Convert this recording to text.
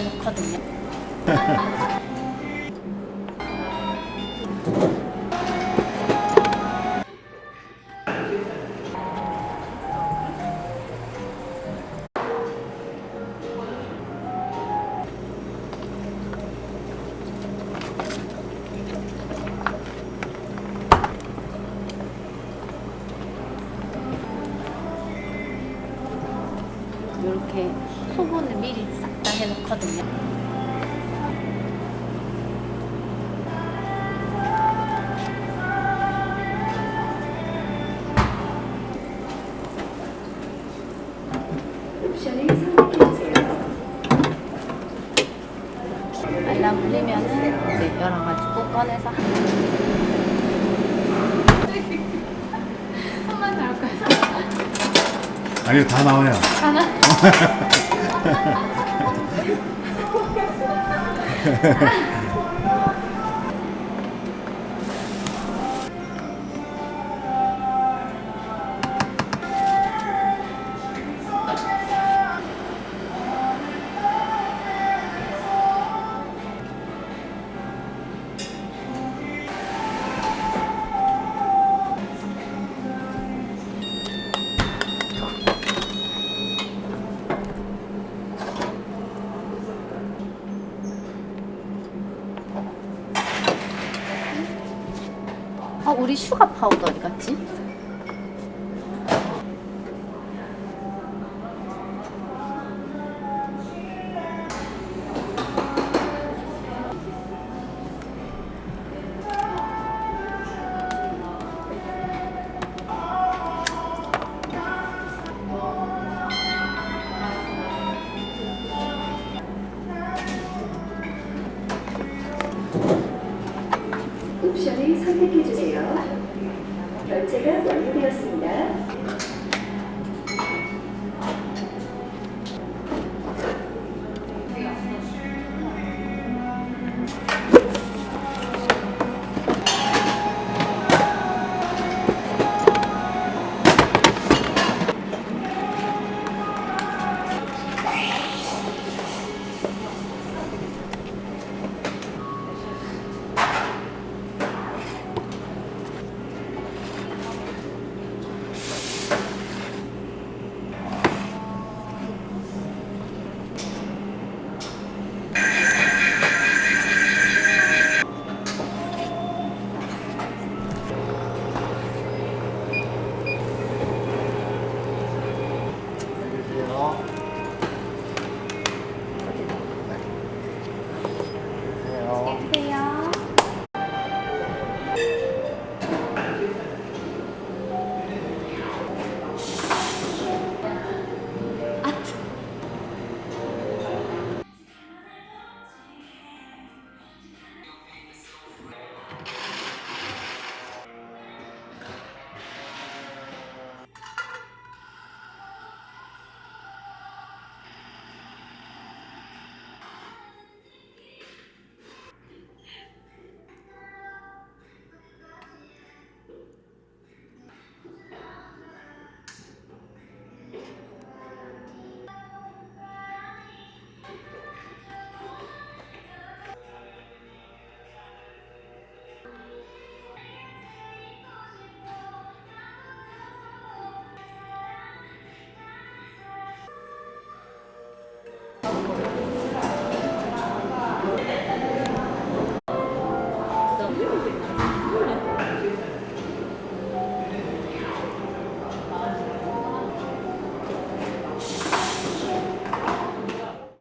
해놓거든요. 이렇게 소분을 미리 싹 다 해놓거든요. 선택해주세요. 알람 울리면은 이제 열어가지고 꺼내서 한번 더 할까요? 아니요 다 나와요. 하나? Ha ha ha. 아 우리 슈가 파우더 어디 갔지? 옵션을 선택해 주세요. 결제가 완료되었습니다.